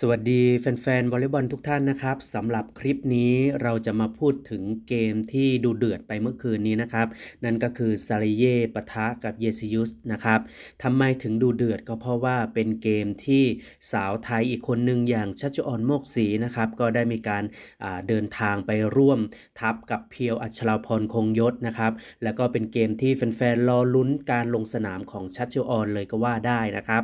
สวัสดีแฟนๆวอลเลย์บอลทุกท่านนะครับสำหรับคลิปนี้เราจะมาพูดถึงเกมที่ดูเดือดไปเมื่อคืนนี้นะครับ นั่นก็คือซาริเย่ปะทะกับเยซิยุสนะครับทำไมถึงดูเดือดก็เพราะว่าเป็นเกมที่สาวไทยอีกคนหนึ่งอย่างชัชออนโมกศรีนะครับ ก็ได้มีการาเดินทางไปร่วมทับกับเพียวอัชราพรคงยศนะครับ แล้วก็เป็นเกมที่แฟนๆรอลุ้นการลงสนามของชัชออนเลยก็ว่าได้นะครับ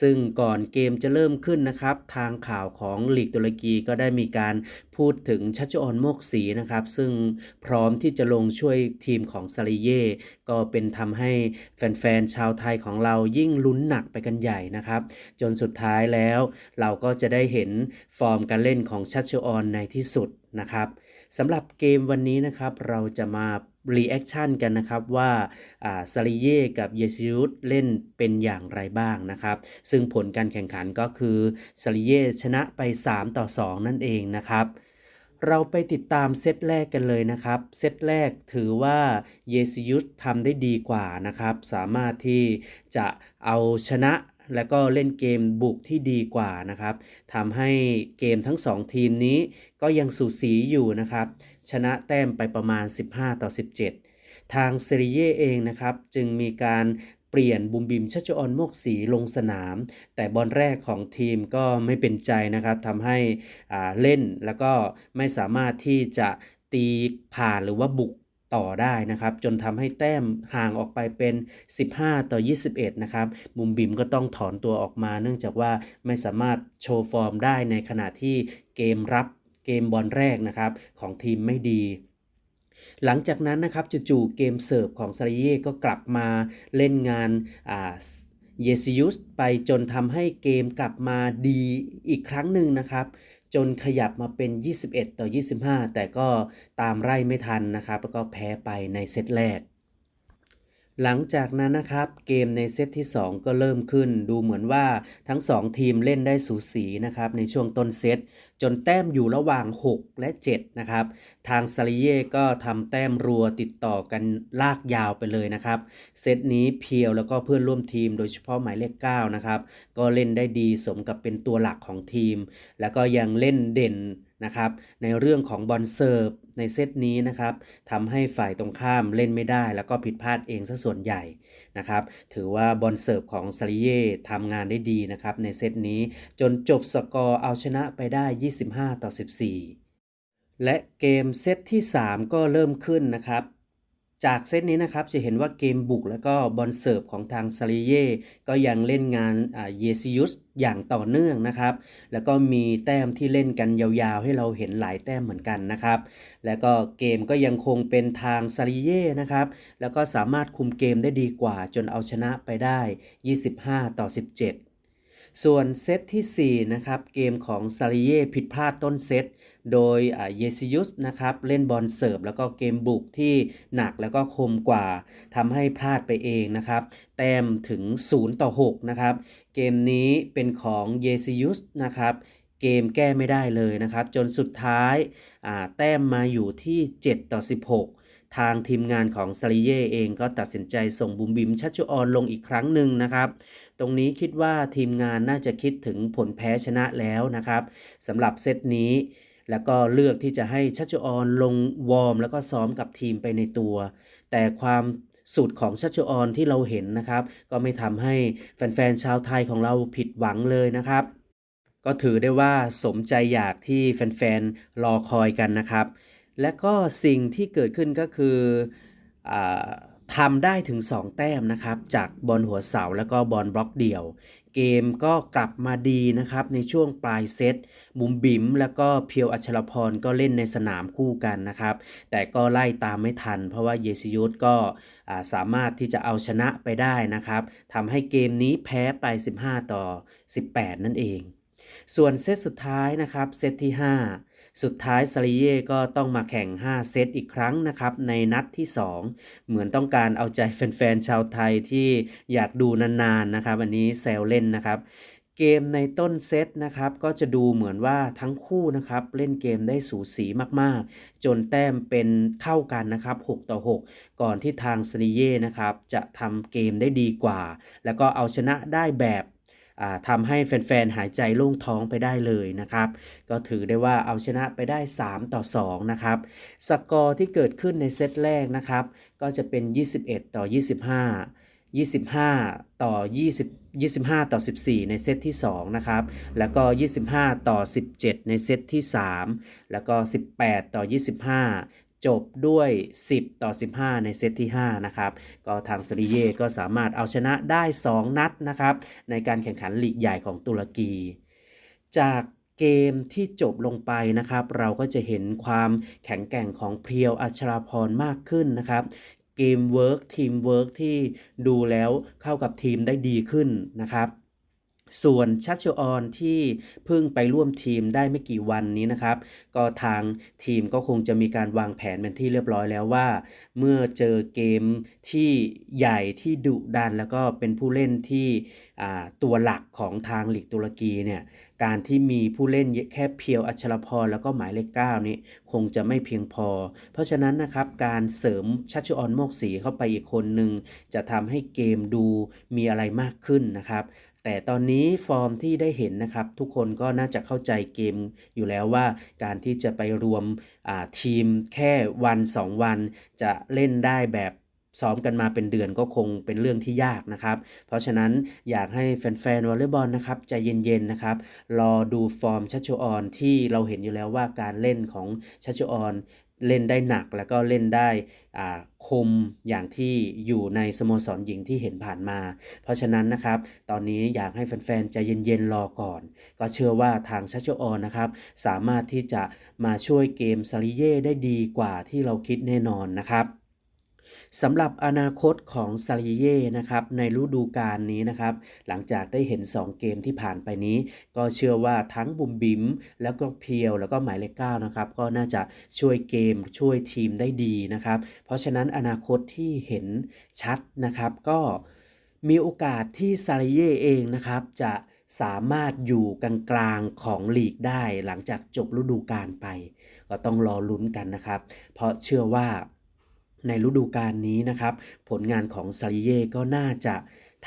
ซึ่งก่อนเกมจะเริ่มขึ้นนะครับทางข่าวของลีกตุรกีก็ได้มีการพูดถึงชัชออนโมกศรีนะครับ ซึ่งพร้อมที่จะลงช่วยทีมของซาริเย่ก็เป็นทำให้แฟนๆชาวไทยของเรายิ่งลุ้นหนักไปกันใหญ่นะครับ จนสุดท้ายแล้วเราก็จะได้เห็นฟอร์มการเล่นของชัชออนในที่สุดนะครับสำหรับเกมวันนี้นะครับเราจะมา รีแอคชั่นกันนะครับว่าซาริเย่กับเยซิอุสเล่นเป็นอย่างไรบ้างนะครับ ซึ่งผลการแข่งขันก็คือซาริเย่ชนะไป 3 ต่อ 2 นั่นเองนะครับ เราไปติดตามเซตแรกกันเลยนะครับ เซตแรกถือว่าเยซิยุสทำได้ดีกว่านะครับ สามารถที่จะเอาชนะและก็เล่นเกมบุกที่ดีกว่านะครับทำให้เกมทั้ง 2 ทีมนี้ก็ยังสูสีอยู่นะครับ ชนะแต้มไปประมาณ 15 ต่อ 17 ทางเซริเย่เองนะครับ จึงมีการเปลี่ยนบุมบิมชัชออนโมกศรีลงสนาม แต่บอลแรกของทีมก็ไม่เป็นใจนะครับทำให้เล่นแล้วก็ไม่สามารถที่จะตีผ่านหรือว่าบุกต่อได้นะครับ จนทำให้แต้มห่างออกไปเป็น 15 ต่อ 21 นะครับบุมบิมก็ต้องถอนตัวออกมา เนื่องจากว่าไม่สามารถโชว์ฟอร์มได้ในขณะที่เกมรับ เกมบอลแรกนะครับของทีมไม่ดีหลังจากนั้นนะครับจู่ๆเกมเสิร์ฟของซาริเย่ก็กลับมาเล่นงานเยซิยุสไปจนทำให้เกมกลับมาดีอีกครั้งหนึ่งนะครับ จนขยับมาเป็น 21 ต่อ 25 แต่ก็ตามไล่ไม่ทันนะครับ แล้วก็แพ้ไปในเซตแรก หลังจากนั้นนะครับเกมในเซตที่ 2 ก็เริ่มขึ้น ดูเหมือนว่าทั้ง 2 ทีมเล่นได้สูสีนะครับในช่วงต้นเซตจนแต้มอยู่ระหว่าง 6 และ 7 นะครับ ทางซาริเย่ก็ทำแต้มรัวติดต่อกันลากยาวไปเลยนะครับ เซตนี้เพียวแล้วก็เพื่อนร่วมทีมโดยเฉพาะหมายเลข9นะครับ ก็เล่นได้ดีสมกับเป็นตัวหลักของทีม แล้วก็ยังเล่นเด่น นะครับในเรื่องของบอลเซิร์ฟในเซตนี้นะครับทำให้ฝ่ายตรงข้ามเล่นไม่ได้ แล้วก็ผิดพลาดเองซะส่วนใหญ่นะครับถือว่าบอลเซิร์ฟของซาริเย่ทำงานได้ดีนะครับในเซตนี้จนจบสกอร์เอาชนะไปได้ 25 ต่อ 14 และเกมเซตที่ 3 ก็เริ่มขึ้นนะครับ จากเซตนี้นะครับจะเห็นว่าเกมบุกแล้วก็บอลเสิร์ฟของทางซาริเย่ก็ยังเล่นงานเยซิยุสอย่างต่อเนื่องนะครับ แล้วก็มีแต้มที่เล่นกันยาวๆ ให้เราเห็นหลายแต้มเหมือนกันนะครับ แล้วก็เกมก็ยังคงเป็นทางซาริเย่นะครับ แล้วก็สามารถคุมเกมได้ดีกว่าจนเอาชนะไปได้ 25 ต่อ 17 ส่วนเซตที่ 4 นะครับ เกมของซาริเย่ผิดพลาดต้นเซต โดยเยซิยุสนะครับ เล่นบอลเสิร์ฟแล้วก็เกมบุกที่หนักแล้วก็คมกว่าทำให้พลาดไปเองนะครับ แต้มถึง 0 ต่อ 6 นะครับ เกมนี้เป็นของเยซิยุสนะครับเกมแก้ไม่ได้เลยนะครับ จนสุดท้ายแต้มมาอยู่ที่ 7 ต่อ 16 ทางทีมงานของซาริเย่เองก็ตัดสินใจส่งบุมบิมชัชชุออนลงอีกครั้งหนึ่งนะครับ ตรงนี้คิดว่าทีมงานน่าจะคิดถึงผลแพ้ชนะแล้วนะครับสำหรับเซตนี้แล้วก็เลือกที่จะให้ชัชออนลงวอร์มแล้วก็ซ้อมกับทีมไปในตัว แต่ความสุดของชัชออนที่เราเห็นนะครับ ก็ไม่ทำให้แฟนๆชาวไทยของเราผิดหวังเลยนะครับ ก็ถือได้ว่าสมใจอยากที่แฟนๆรอคอยกันนะครับ และก็สิ่งที่เกิดขึ้นก็คืออทำได้ถึง 2 แต้มนะครับ จากบอลหัวเสาแล้วก็บอลบล็อกเดี่ยว เกมก็กลับมาดีนะครับ ในช่วงปลายเซตบุมบิมแล้วก็เพียวอัชรพรก็เล่นในสนามคู่กันนะครับ แต่ก็ไล่ตามไม่ทัน เพราะว่าเยซิยุสก็สามารถที่จะเอาชนะไปได้นะครับทำให้เกมนี้แพ้ไป 15 ต่อ 18 นั่นเอง ส่วนเซตสุดท้ายนะครับเซตที่ 5 สุดท้ายซาริเย่ก็ต้องมาแข่ง 5 เซตอีกครั้งนะครับ ในนัดที่ 2 เหมือนต้องการเอาใจแฟนๆ ชาวไทยที่อยากดูนานๆนะครับ อันนี้แซวเล่นนะครับเกมในต้นเซตนะครับก็จะดูเหมือนว่าทั้งคู่นะครับเล่นเกมได้สูสีมากๆ จนแต้มเป็นเท่ากันนะครับ 6 ต่อ 6 ก่อนที่ทางซาริเย่นะครับจะทำเกมได้ดีกว่า แล้วก็เอาชนะได้แบบ ทำให้แฟนๆ หายใจโล่งท้องไปได้เลยนะครับ ก็ถือได้ว่าเอาชนะไปได้ 3 ต่อ 2 นะครับ สกอร์ที่เกิดขึ้นในเซตแรกนะครับ ก็จะเป็น 21 ต่อ 25 25 ต่อ 20 25 ต่อ 14 ในเซตที่ 2 นะครับ แล้วก็ 25 ต่อ 17 ในเซตที่ 3 แล้วก็ 18 ต่อ 25 จบด้วย 10 ต่อ 15 ในเซตที่ 5 นะครับ ก็ทางซริเย่ก็สามารถเอาชนะได้ 2 นัดนะครับ ในการแข่งขันลีกใหญ่ของตุรกี จากเกมที่จบลงไปนะครับ เราก็จะเห็นความแข็งแกร่งของเพียวอัชราพรมากขึ้นนะครับเกมเวิร์กทีมเวิร์กที่ดูแล้วเข้ากับทีมได้ดีขึ้นนะครับ ส่วนชัชออนที่เพิ่งไปร่วมทีมได้ไม่กี่วันนี้นะครับ ก็ทางทีมก็คงจะมีการวางแผนเป็นที่เรียบร้อยแล้วว่า เมื่อเจอเกมที่ใหญ่ที่ดุดันแล้วก็เป็นผู้เล่นที่ตัวหลักของทางลีกตุรกีเนี่ย การที่มีผู้เล่นแค่เพียวอัชรพรแล้วก็หมายเลข9นี้คงจะไม่เพียงพอ เพราะฉะนั้นนะครับการเสริมชัชชุออนโมกศรีเข้าไปอีกคนหนึ่งจะทำให้เกมดูมีอะไรมากขึ้นนะครับแต่ตอนนี้ฟอร์มที่ได้เห็นนะครับ ทุกคนก็น่าจะเข้าใจเกมอยู่แล้วว่า การที่จะไปรวมทีมแค่วัน 2 วันจะเล่นได้แบบ ซ้อมกันมาเป็นเดือนก็คงเป็นเรื่องที่ยากนะครับ เพราะฉะนั้นอยากให้แฟนๆวอลเลย์บอลนะครับใจเย็นๆนะครับ รอดูฟอร์มชัชชุออนที่เราเห็นอยู่แล้วว่าการเล่นของชัชชุออนเล่นได้หนักแล้วก็เล่นได้อ่าคมอย่างที่อยู่ในสโมสรหญิงที่เห็นผ่านมา เพราะฉะนั้นนะครับ ตอนนี้อยากให้แฟนๆใจเย็นๆรอก่อน ก็เชื่อว่าทางชัชชออนนะครับ สามารถที่จะมาช่วยเกมซาริเย่ได้ดีกว่าที่เราคิดแน่นอนนะครับ สำหรับอนาคตของซาริเย่นะครับในฤดูกาลนี้นะครับ หลังจากได้เห็น 2 เกมที่ผ่านไปนี้ ก็เชื่อว่าทั้งบุมบิมแล้วก็เพียวแล้วก็หมายเลขเก้านะครับก็น่าจะช่วยเกมช่วยทีมได้ดีนะครับ เพราะฉะนั้นอนาคตที่เห็นชัดนะครับก็มีโอกาสที่ซาริเย่เองนะครับจะสามารถอยู่กลางๆของลีกได้หลังจากจบฤดูกาลไป ก็ต้องรอลุ้นกันนะครับ เพราะเชื่อว่า ในฤดูกาลนี้นะครับ ผลงานของซาริเย่ก็น่าจะ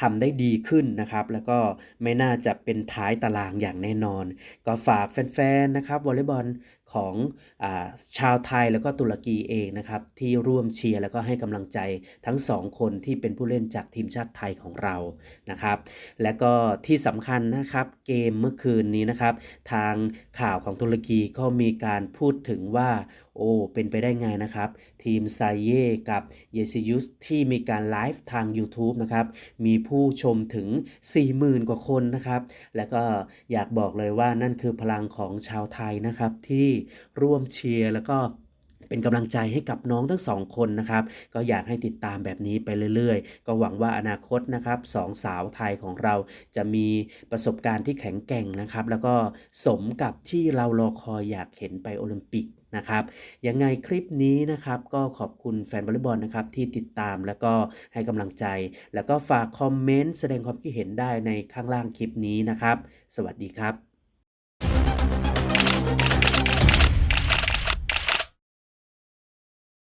ทำได้ดีขึ้นนะครับ แล้วก็ไม่น่าจะเป็นท้ายตารางอย่างแน่นอน ก็ฝากแฟนๆนะครับวอลเลย์บอลของอาชาวไทยแล้วก็ตุรกีเองนะครับ ที่ร่วมเชียร์แล้วก็ให้กำลังใจทั้งสองคนที่เป็นผู้เล่นจากทีมชาติไทยของเรานะครับ และก็ที่สำคัญนะครับเกมเมื่อคืนนี้นะครับ ทางข่าวของตุรกีก็มีการพูดถึงว่าโอ้เป็นไปได้ไงนะครับ ทีมไซเย่กับเยซิยุสที่มีการไลฟ์ทาง YouTube นะครับมีผู้ชมถึง 40,000 กว่าคนนะครับ และก็อยากบอกเลยว่านั่นคือพลังของชาวไทยนะครับที่ร่วมเชียร์แล้วก็ เป็นกำลังใจให้กับน้องทั้งสองคนนะครับ ก็อยากให้ติดตามแบบนี้ไปเรื่อยๆ ก็หวังว่าอนาคตนะครับสองสาวไทยของเราจะมีประสบการณ์ที่แข็งแกร่งนะครับ แล้วก็สมกับที่เรารอคอยอยากเห็นไปโอลิมปิกนะครับยังไงคลิปนี้นะครับก็ขอบคุณแฟนบอลเลย์บอลนะครับที่ติดตามแล้วก็ให้กำลังใจ แล้วก็ฝากคอมเมนต์แสดงความคิดเห็นได้ในข้างล่างคลิปนี้นะครับ สวัสดีครับ